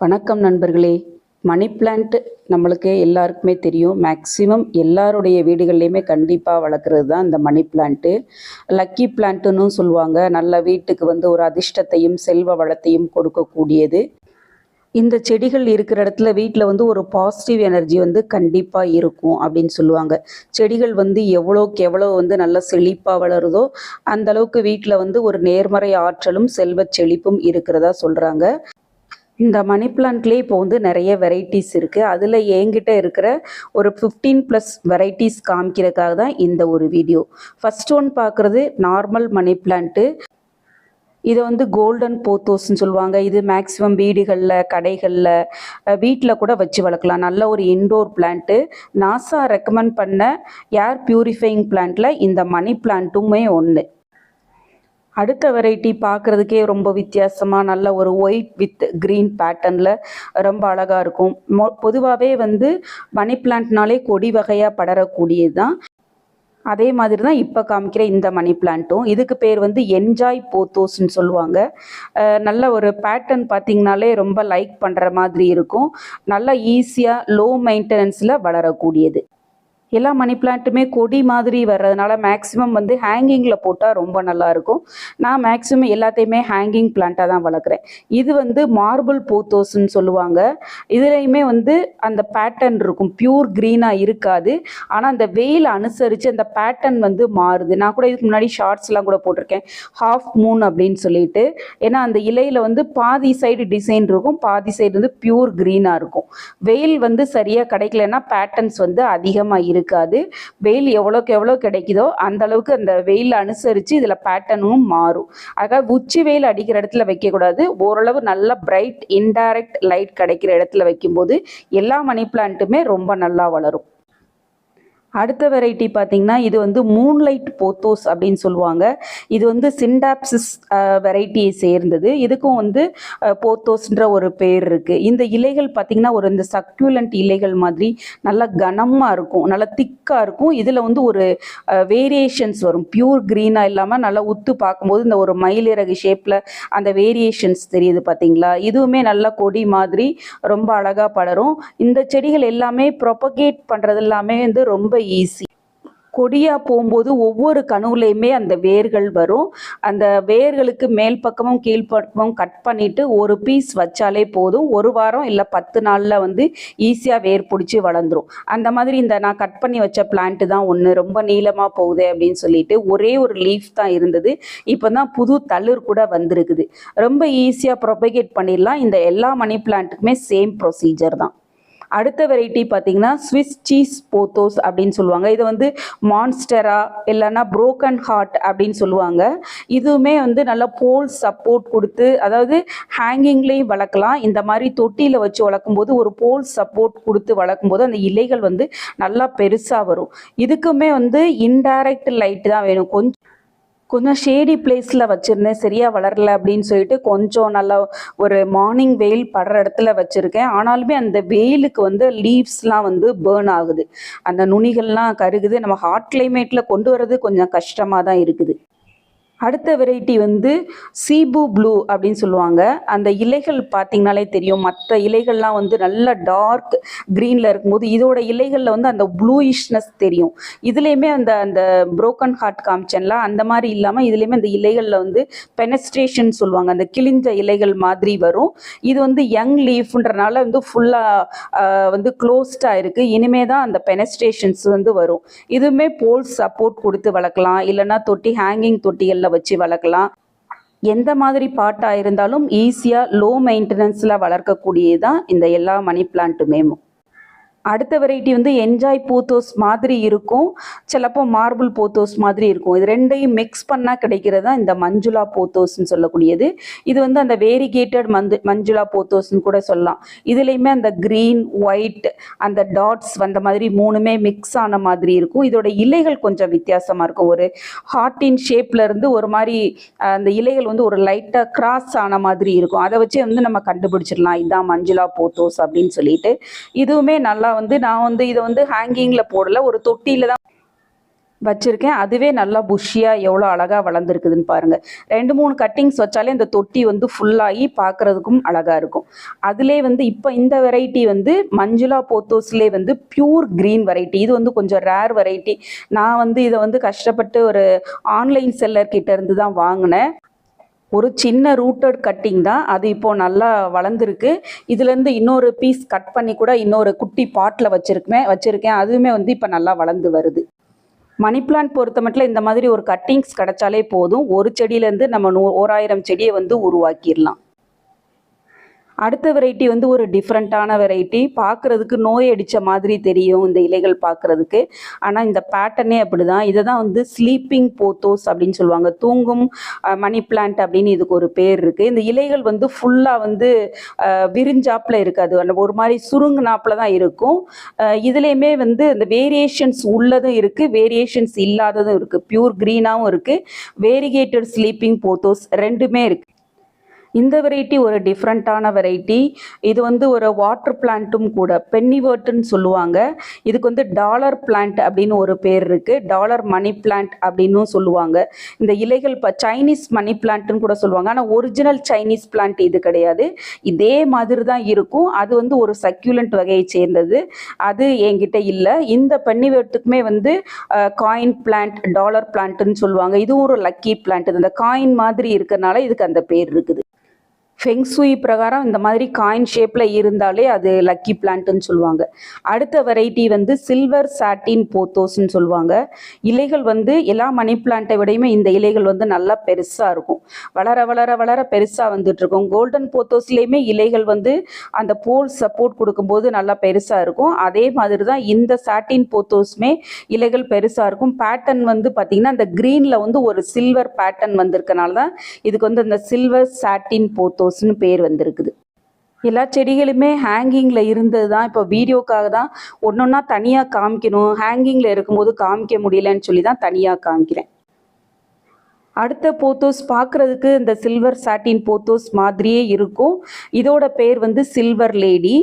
வணக்கம் நண்பர்களே. Money plant நம்மளுக்கு எல்லாருக்குமே தெரியும். மேக்ஸிமம் எல்லாருடைய வீடுகள்லையுமே கண்டிப்பாக வளர்க்குறது தான் இந்த மணி பிளான்ட்டு லக்கி பிளான்ட்டுன்னு சொல்லுவாங்க. நல்ல வீட்டுக்கு வந்து ஒரு அதிர்ஷ்டத்தையும் செல்வ வளத்தையும் கொடுக்கக்கூடியது. இந்த செடிகள் இருக்கிற இடத்துல வீட்டில் வந்து ஒரு பாசிட்டிவ் எனர்ஜி வந்து கண்டிப்பாக இருக்கும் அப்படின்னு சொல்லுவாங்க. செடிகள் வந்து எவ்வளோக்கு எவ்வளோ வந்து நல்லா செழிப்பாக வளருதோ அந்த அளவுக்கு வீட்டில் வந்து ஒரு நேர்மறை ஆற்றலும் செல்வ செழிப்பும் இருக்கிறதா சொல்கிறாங்க இந்த மணி பிளான்ட்லேயே இப்போ வந்து நிறைய வெரைட்டிஸ் இருக்குது அதில் என்கிட்ட இருக்கிற ஒரு ஃபிஃப்டீன் ப்ளஸ் வெரைட்டிஸ் காமிக்கிறதுக்காக தான் இந்த ஒரு வீடியோ ஃபஸ்ட் ஒன் பார்க்குறது நார்மல் மணி பிளான்ட்டு இதை வந்து கோல்டன் போத்தோஸ்ன்னு சொல்லுவாங்க. இது மேக்ஸிமம் வீடுகளில் கடைகளில் வீட்டில் கூட வச்சு வளர்க்கலாம். நல்ல ஒரு இன்டோர் பிளான்ட்டு நாசா ரெக்கமெண்ட் பண்ண ஏர் பியூரிஃபைங் பிளான்ட்டில் இந்த மணி பிளான்ட்டுமே ஒன்று அடுத்த வெரைட்டி பார்க்குறதுக்கே ரொம்ப வித்தியாசமாக நல்ல ஒரு ஒயிட் வித் க்ரீன் பேட்டர்னில் ரொம்ப அழகாக இருக்கும். மொ பொதுவாகவே வந்து மணி பிளான்ட்னாலே கொடி வகையாக படரக்கூடியது தான் அதே மாதிரி தான் இப்போ காமிக்கிற இந்த மணி பிளான்ட்டும் இதுக்கு பேர் வந்து என்ஜாய் போத்தோஸ்ன்னு சொல்லுவாங்க. நல்ல ஒரு பேட்டர்ன் பார்த்திங்கனாலே ரொம்ப லைக் பண்ணுற மாதிரி இருக்கும். நல்லா ஈஸியாக லோ மெயின்டெனன்ஸில் வளரக்கூடியது. எல்லா மணி பிளான்ட்டுமே கொடி மாதிரி வர்றதுனால மேக்ஸிமம் வந்து ஹேங்கிங்கில் போட்டால் ரொம்ப நல்லாயிருக்கும். நான் மேக்ஸிமம் எல்லாத்தையுமே ஹேங்கிங் பிளான்ட்டாக தான் வளர்க்குறேன். இது வந்து மார்பிள் போத்தோஸ்ன்னு சொல்லுவாங்க. இதுலேயுமே வந்து அந்த பேட்டர்ன் இருக்கும். பியூர் க்ரீனாக இருக்காது. ஆனால் அந்த வெயில் அனுசரித்து அந்த பேட்டர்ன் வந்து மாறுது. நான் கூட இதுக்கு முன்னாடி ஷார்ட்ஸ்லாம் கூட போட்டிருக்கேன். ஹாஃப் மூன் அப்படின்னு சொல்லிட்டு. ஏன்னா அந்த இலையில் வந்து பாதி சைடு டிசைன் இருக்கும். பாதி சைடு வந்து பியூர் க்ரீனாக இருக்கும். வெயில் வந்து சரியாக கிடைக்கலன்னா பேட்டர்ன்ஸ் வந்து அதிகமாக இருக்காது. வெயில் எவ்வளோக்கு எவ்வளோ கிடைக்குதோ அந்த அளவுக்கு அந்த வெயில் அனுசரித்து இதில் பேட்டர்னும் மாறும். ஆக உச்சி வெயில் அடிக்கிற இடத்துல வைக்கக்கூடாது. ஓரளவு நல்ல பிரைட் இன்டைரக்ட் லைட் கிடைக்கிற இடத்துல வைக்கும்போது எல்லா மணி பிளான்ட்டுமே ரொம்ப நல்லா வளரும். அடுத்த வெரைட்டி பார்த்தீங்கன்னா இது வந்து மூன்லைட் போத்தோஸ் அப்படின்னு சொல்லுவாங்க. இது வந்து சிண்டாப்சிஸ் வெரைட்டியை சேர்ந்தது. இதுக்கும் வந்து போத்தோஸ்ன்ற ஒரு பேர் இருக்குது இந்த இலைகள் பார்த்தீங்கன்னா ஒரு இந்த சக்யூலண்ட் இலைகள் மாதிரி நல்லா கனமாக இருக்கும். நல்லா திக்காக இருக்கும். இதில் வந்து ஒரு வேரியேஷன்ஸ் வரும். பியூர் க்ரீனாக இல்லாமல் நல்லா உத்து பார்க்கும்போது இந்த ஒரு மயிலிறகு ஷேப்பில் அந்த வேரியேஷன்ஸ் தெரியுது பார்த்தீங்களா இதுவுமே நல்லா கொடி மாதிரி ரொம்ப அழகாக படரும். இந்த செடிகள் எல்லாமே ப்ரொபகேட் பண்ணுறது எல்லாமே வந்து ரொம்ப ஈஸி கொடியாக போகும்போது ஒவ்வொரு கணுவுலையுமே அந்த வேர்கள் வரும். அந்த வேர்களுக்கு மேல் பக்கமும் கீழ்ப்பக்கமும் கட் பண்ணிட்டு ஒரு பீஸ் வச்சாலே போதும். ஒரு வாரம் இல்லை பத்து நாளில் வந்து ஈஸியாக வேர் பிடிச்சி வளர்ந்துரும். அந்த மாதிரி இந்த நான் கட் பண்ணி வச்ச பிளான்ட்டு தான் ஒன்று ரொம்ப நீளமாக போகுது அப்படின்னு சொல்லிட்டு ஒரே ஒரு லீஃப் தான் இருந்தது. இப்போ தான் புது தளிர் கூட வந்திருக்குது. ரொம்ப ஈஸியாக ப்ரொபகேட் பண்ணிடலாம். இந்த எல்லா மணி பிளான்ட்டுக்குமே சேம் ப்ரொசீஜர் தான். அடுத்த வெரைட்டி பார்த்தீங்கன்னா ஸ்விஸ் சீஸ் போத்தோஸ் அப்படின்னு சொல்லுவாங்க. இது வந்து மான்ஸ்டரா இல்லைன்னா ப்ரோக்கன் ஹார்ட் அப்படின்னு சொல்லுவாங்க. இதுவுமே வந்து நல்லா போல் சப்போர்ட் கொடுத்து அதாவது ஹேங்கிங்லேயும் வளர்க்கலாம். இந்த மாதிரி தொட்டியில் வச்சு வளர்க்கும்போது ஒரு போல் சப்போர்ட் கொடுத்து வளர்க்கும்போது அந்த இலைகள் வந்து நல்லா பெருசாக வரும். இதுக்குமே வந்து இன்டைரக்ட் லைட் தான் வேணும். கொஞ்சம் கொஞ்சம் ஷேடி பிளேஸில் வச்சுருந்தேன். சரியாக வளரல அப்படின்னு சொல்லிட்டு கொஞ்சம் நல்லா ஒரு மார்னிங் வெயில் படுற இடத்துல வச்சுருக்கேன். ஆனாலுமே அந்த வெயிலுக்கு வந்து லீவ்ஸ்லாம் வந்து பேர்ன் ஆகுது. அந்த நுனிகள்லாம் கருகுது. நம்ம ஹாட் கிளைமேட்டில் கொண்டு வர்றது கொஞ்சம் கஷ்டமாக தான் இருக்குது. அடுத்த வெரைட்டி வந்து சீபு ப்ளூ அப்படின்னு சொல்லுவாங்க. அந்த இலைகள் பார்த்தீங்கனாலே தெரியும். மற்ற இலைகள்லாம் வந்து நல்ல டார்க் க்ரீனில் இருக்கும்போது இதோட இலைகளில் வந்து அந்த ப்ளூயிஷ்னஸ் தெரியும். இதுலேயுமே அந்த அந்த ப்ரோக்கன் ஹார்ட் காமிச்சன்ல அந்த மாதிரி இல்லாமல் இதுலேயுமே அந்த இலைகளில் வந்து பெனஸ்ட்ரேஷன் சொல்லுவாங்க. அந்த கிழிஞ்ச இலைகள் மாதிரி வரும். இது வந்து யங் லீஃப்ன்றனால வந்து ஃபுல்லாக வந்து க்ளோஸ்டாக இருக்குது இனிமே தான் அந்த பெனஸ்ட்ரேஷன்ஸ் வந்து வரும். இதுவுமே போல் சப்போர்ட் கொடுத்து வளர்க்கலாம். இல்லைன்னா தொட்டி ஹேங்கிங் தொட்டிகளில் வச்சு வளர்க்கலாம். எந்த மாதிரி பாட்டாக இருந்தாலும் ஈஸியாக லோ மெயின்டெனன்ஸில் வளர்க்கக்கூடியது தான் இந்த எல்லா மணி பிளான்ட்டுமே அடுத்த வெரைட்டி வந்து என்ஜாய் போத்தோஸ் மாதிரி இருக்கும். சிலப்போ மார்பிள் போத்தோஸ் மாதிரி இருக்கும். இது ரெண்டையும் மிக்ஸ் பண்ணால் கிடைக்கிறது தான் இந்த மஞ்சுளா போத்தோஸ்ன்னு சொல்லக்கூடியது. இது வந்து அந்த வேரிகேட்டட் மந்து மஞ்சுளா போத்தோஸ்ன்னு கூட சொல்லலாம். இதுலேயுமே அந்த க்ரீன் ஒயிட் அந்த டாட்ஸ் வந்த மாதிரி மூணுமே மிக்ஸ் ஆன மாதிரி இருக்கும். இதோட இலைகள் கொஞ்சம் வித்தியாசமாக இருக்கும். ஒரு ஹார்ட்டின் ஷேப்ல இருந்து ஒரு மாதிரி அந்த இலைகள் வந்து ஒரு லைட்டாக கிராஸ் ஆன மாதிரி இருக்கும். அதை வச்சு வந்து நம்ம கண்டுபிடிச்சிடலாம். இதுதான் மஞ்சுளா போத்தோஸ் அப்படின்னு சொல்லிட்டு. இதுவுமே நல்லா வந்து நான் வந்து இதை வந்து ஹேங்கிங்கில் போடல ஒரு தொட்டியில் தான் வச்சுருக்கேன். அதுவே நல்லா புஷ்ஷியாக எவ்வளோ அழகாக வளர்ந்துருக்குதுன்னு பாருங்கள் ரெண்டு மூணு கட்டிங்ஸ் வச்சாலே இந்த தொட்டி வந்து ஃபுல்லாகி பார்க்குறதுக்கும் அழகாக இருக்கும். அதிலே வந்து இப்போ இந்த வெரைட்டி வந்து மஞ்சுளா போத்தோஸ்லேயே வந்து பியூர் க்ரீன் வெரைட்டி இது வந்து கொஞ்சம் ரேர் வெரைட்டி நான் வந்து இதை வந்து கஷ்டப்பட்டு ஒரு ஆன்லைன் செல்லர் கிட்டேருந்து தான் வாங்கினேன். ஒரு சின்ன ரூட்டட் கட்டிங் தான் அது இப்போ நல்லா வளர்ந்துருக்கு. இதுலேருந்து இன்னொரு பீஸ் கட் பண்ணி கூட இன்னொரு குட்டி பாட்டில் வச்சுருக்கேன் வச்சுருக்கேன். அதுவுமே வந்து இப்போ நல்லா வளர்ந்து வருது. மணி பிளான்ட் பொறுத்த மட்டும் இந்த மாதிரி ஒரு கட்டிங்ஸ் கிடைச்சாலே போதும். ஒரு செடியிலேருந்து நம்ம நூ ஓராயிரம் செடியை வந்து உருவாக்கிடலாம். அடுத்த வெரைட்டி வந்து ஒரு டிஃப்ரெண்ட்டான வெரைட்டி பார்க்குறதுக்கு நோய் அடித்த மாதிரி தெரியும் இந்த இலைகள் பார்க்குறதுக்கு. ஆனால் இந்த பேட்டர்னே அப்படி தான் இதை தான் வந்து ஸ்லீப்பிங் போத்தோஸ் அப்படின்னு சொல்லுவாங்க. தூங்கும் மணி பிளான்ட் அப்படின்னு இதுக்கு ஒரு பேர் இருக்குது இந்த இலைகள் வந்து ஃபுல்லாக வந்து விரிஞ்சாப்பில் இருக்காது. அந்த ஒரு மாதிரி சுருங்கினாப்பில் தான் இருக்கும். இதுலேயுமே வந்து இந்த வேரியேஷன்ஸ் உள்ளதும் இருக்குது வேரியேஷன்ஸ் இல்லாததும் இருக்குது பியூர் க்ரீனாகவும் இருக்குது வேரிகேட்டட் ஸ்லீப்பிங் போத்தோஸ் ரெண்டுமே இருக்குது இந்த வெரைட்டி ஒரு டிஃப்ரெண்ட்டான வெரைட்டி இது வந்து ஒரு வாட்டர் பிளான்ட்டும் கூட பென்னிவேர்ட்டுன்னு சொல்லுவாங்க. இதுக்கு வந்து டாலர் பிளான்ட் அப்படின்னு ஒரு பேர் இருக்குது டாலர் மணி பிளான்ட் அப்படின்னும் சொல்லுவாங்க. இந்த இலைகள் இப்போ சைனீஸ் மணி பிளான்ட்னு கூட சொல்லுவாங்க. ஆனால் ஒரிஜினல் சைனீஸ் பிளான்ட் இது கிடையாது. இதே மாதிரி தான் இருக்கும். அது வந்து ஒரு சக்யூலண்ட் வகையை சேர்ந்தது. அது என்கிட்ட இல்லை. இந்த பென்னிவேர்ட்டுக்குமே வந்து காயின் பிளான்ட் டாலர் பிளான்ட்னு சொல்லுவாங்க. இதுவும் ஒரு லக்கி பிளான்ட் இந்த காயின் மாதிரி இருக்கிறனால இதுக்கு அந்த பேர் இருக்குது. ஃபெங்சுயி பிரகாரம் இந்த மாதிரி காயின் ஷேப்பில் இருந்தாலே அது லக்கி பிளான்ட்னு சொல்லுவாங்க. அடுத்த வெரைட்டி வந்து சில்வர் சாட்டின் போத்தோஸ்ன்னு சொல்லுவாங்க. இலைகள் வந்து எல்லா மணி பிளான்ட்டை விடையுமே இந்த இலைகள் வந்து நல்லா பெருசாக இருக்கும். வளர வளர வளர பெருசாக வந்துட்டு இருக்கும். கோல்டன் போத்தோஸ்லேயுமே இலைகள் வந்து அந்த போல் சப்போர்ட் கொடுக்கும்போது நல்லா பெருசாக இருக்கும். அதே மாதிரி தான் இந்த சாட்டின் போத்தோஸுமே இலைகள் பெருசாக இருக்கும். பேட்டர்ன் வந்து பார்த்திங்கன்னா அந்த க்ரீனில் வந்து ஒரு சில்வர் பேட்டர்ன் வந்திருக்கனால தான் இதுக்கு வந்து இந்த சில்வர் சாட்டின் ரோஸ்னு பேர் வந்திருக்குது. எல்லா செடிகளுமே ஹேங்கிங்கில் இருந்தது தான் இப்போ வீடியோக்காக தான் ஒன்று ஒன்றா தனியாக காமிக்கணும். ஹேங்கிங்கில் இருக்கும்போது காமிக்க முடியலன்னு சொல்லி தான் தனியாக காமிக்கிறேன். அடுத்த போத்தோஸ் பார்க்குறதுக்கு இந்த சில்வர் சாட்டின் போத்தோஸ் மாதிரியே இருக்கும். இதோட பேர் வந்து சில்வர் லேடி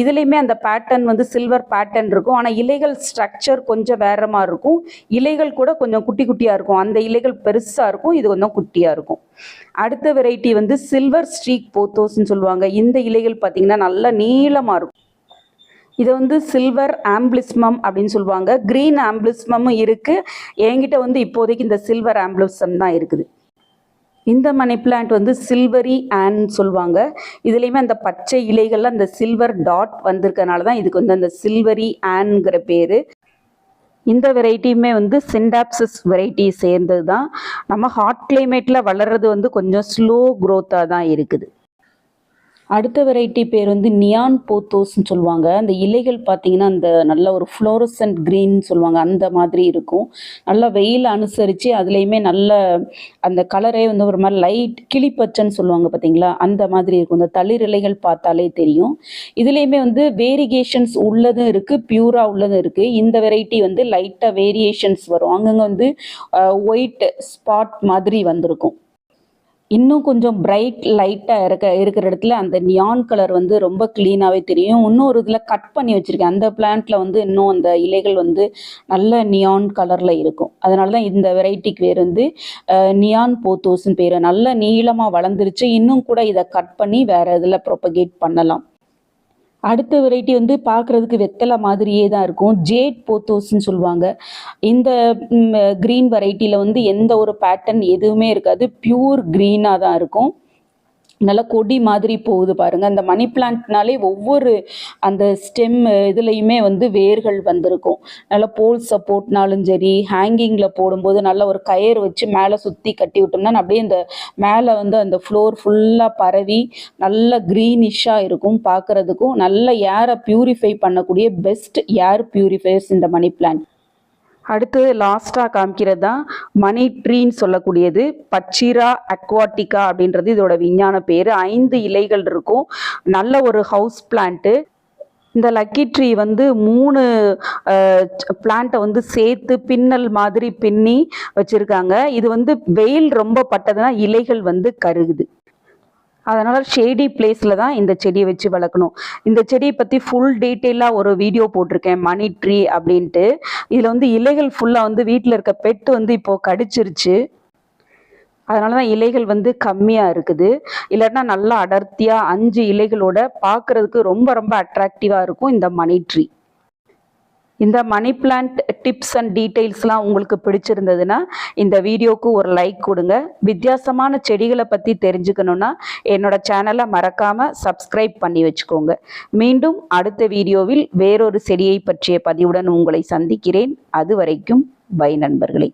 இதுலேயுமே அந்த பேட்டர்ன் வந்து சில்வர் பேட்டர்ன் இருக்கும். ஆனால் இலைகள் ஸ்ட்ரக்சர் கொஞ்சம் வேற மாதிரி இருக்கும். இலைகள் கூட கொஞ்சம் குட்டி குட்டியாக இருக்கும். அந்த இலைகள் பெருசாக இருக்கும். இது கொஞ்சம் குட்டியாக இருக்கும். அடுத்த வெரைட்டி வந்து சில்வர் ஸ்ட்ரீக் போத்தோஸ்ன்னு சொல்லுவாங்க. இந்த இலைகள் பார்த்திங்கன்னா நல்லா நீளமாக இருக்கும். இதை வந்து சில்வர் ஆம்பிளிஸ்மம் அப்படின்னு சொல்லுவாங்க. க்ரீன் ஆம்பிளிஸ்மமும் இருக்குது என்கிட்ட வந்து இப்போதைக்கு இந்த சில்வர் ஆம்பிளிசம் தான் இருக்குது. இந்த மணி பிளான்ட் வந்து சில்வரி ஆன் சொல்லுவாங்க. இதுலேயுமே அந்த பச்சை இலைகளில் அந்த சில்வர் டாட் வந்திருக்கனால தான் இதுக்கு வந்து அந்த சில்வரி ஆன்ங்கிற பேர். இந்த வெரைட்டியுமே வந்து சிண்டாப்சிஸ் வெரைட்டி சேர்ந்தது தான் நம்ம ஹாட் கிளைமேட்டில் வளர்றது வந்து கொஞ்சம் ஸ்லோ க்ரோத்தாக தான் இருக்குது. அடுத்த வெரைட்டி பேர் வந்து நியான் போத்தோஸ்ன்னு சொல்லுவாங்க. அந்த இலைகள் பார்த்தீங்கன்னா அந்த நல்ல ஒரு ஃப்ளோரசன்ட் க்ரீன் சொல்லுவாங்க. அந்த மாதிரி இருக்கும். நல்லா வெயில் அனுசரித்து அதுலேயுமே நல்ல அந்த கலரே வந்து ஒரு மாதிரி லைட் கிளிப்பச்சைன்னு சொல்லுவாங்க பார்த்தீங்களா அந்த மாதிரி இருக்கும். இந்த தளிர் இலைகள் பார்த்தாலே தெரியும். இதுலேயுமே வந்து வேரியேஷன்ஸ் உள்ளதும் இருக்குது பியூராக உள்ளதும் இருக்குது இந்த வெரைட்டி வந்து லைட்டாக வேரியேஷன்ஸ் வரும். அங்கங்கே வந்து ஒயிட் ஸ்பாட் மாதிரி வந்திருக்கும். இன்னும் கொஞ்சம் பிரைட் லைட்டாக இருக்க இருக்கிற இடத்துல அந்த நியான் கலர் வந்து ரொம்ப க்ளீனாகவே தெரியும். இன்னும் ஒரு இதில் கட் பண்ணி வச்சுருக்கேன். அந்த பிளான்ட்டில் வந்து இன்னும் அந்த இலைகள் வந்து நல்ல நியான் கலரில் இருக்கும். அதனால தான் இந்த வெரைட்டிக்கு பேர் வந்து நியான் போத்தோஸ்ன்னு பேர். நல்ல நீளமாக வளர்ந்துருச்சு. இன்னும் கூட இதை கட் பண்ணி வேறு இதில் ப்ரொபகேட் பண்ணலாம். அடுத்த வெரைட்டி வந்து பார்க்குறதுக்கு வெத்தலை மாதிரியே தான் இருக்கும். ஜேட் போத்தோஸ்ன்னு சொல்லுவாங்க. இந்த க்ரீன் வெரைட்டியில் வந்து எந்த ஒரு பேட்டர்ன் எதுவுமே இருக்காது. பியூர் க்ரீனாக தான் இருக்கும். நல்ல கொடி மாதிரி போகுது பாருங்கள் அந்த மணி பிளான்ட்னாலே ஒவ்வொரு அந்த ஸ்டெம் இதுலேயுமே வந்து வேர்கள் வந்திருக்கும். நல்ல போல் சப்போர்ட்னாலும் சரி ஹேங்கிங்கில் போடும்போது நல்ல ஒரு கயிறு வச்சு மேலே சுற்றி கட்டி விட்டோம்னா அப்படியே இந்த மேலே வந்து அந்த ஃப்ளோர் ஃபுல்லாக பரவி நல்ல க்ரீனிஷாக இருக்கும் பார்க்குறதுக்கும் நல்ல ஏரை பியூரிஃபை பண்ணக்கூடிய பெஸ்ட் ஏர் பியூரிஃபையர்ஸ் இந்த மணி பிளான்ட் அடுத்தது லாஸ்ட்டாக காமிக்கிறது தான் மணி ட்ரீன்னு சொல்லக்கூடியது. பச்சிரா அக்வாட்டிகா அப்படின்றது இதோட விஞ்ஞான பேர். ஐந்து இலைகள் இருக்கும். நல்ல ஒரு ஹவுஸ் பிளான்ட்டு இந்த லக்கி ட்ரீ வந்து மூணு பிளான்ட்டை வந்து சேர்த்து பின்னல் மாதிரி பின்னி வச்சுருக்காங்க. இது வந்து வெயில் ரொம்ப பட்டதுன்னா இலைகள் வந்து கருகுது. அதனால் ஷேடி பிளேஸில் தான் இந்த செடியை வச்சு வளர்க்கணும். இந்த செடியை பற்றி ஃபுல் டீட்டெயிலாக ஒரு வீடியோ போட்டிருக்கேன் மணி ட்ரீ அப்படின்ட்டு. இதில் வந்து இலைகள் ஃபுல்லாக வந்து வீட்டில் இருக்க பெட்டு வந்து இப்போது கடிச்சிருச்சு. அதனால தான் இலைகள் வந்து கம்மியாக இருக்குது. இல்லைன்னா நல்லா அடர்த்தியாக அஞ்சு இலைகளோட பார்க்குறதுக்கு ரொம்ப ரொம்ப அட்ராக்டிவாக இருக்கும் இந்த மணி ட்ரீ இந்த மணி பிளான்ட் டிப்ஸ் அண்ட் டீட்டெயில்ஸ்லாம் உங்களுக்கு பிடிச்சிருந்ததுன்னா இந்த வீடியோவுக்கு ஒரு லைக் கொடுங்க. வித்தியாசமான செடிகளை பற்றி தெரிஞ்சுக்கணுன்னா என்னோட சேனலை மறக்காமல் சப்ஸ்கிரைப் பண்ணி வச்சுக்கோங்க. மீண்டும் அடுத்த வீடியோவில் வேறொரு செடியை பற்றிய பதிவுடன் உங்களை சந்திக்கிறேன். அது வரைக்கும் பை நண்பர்களே.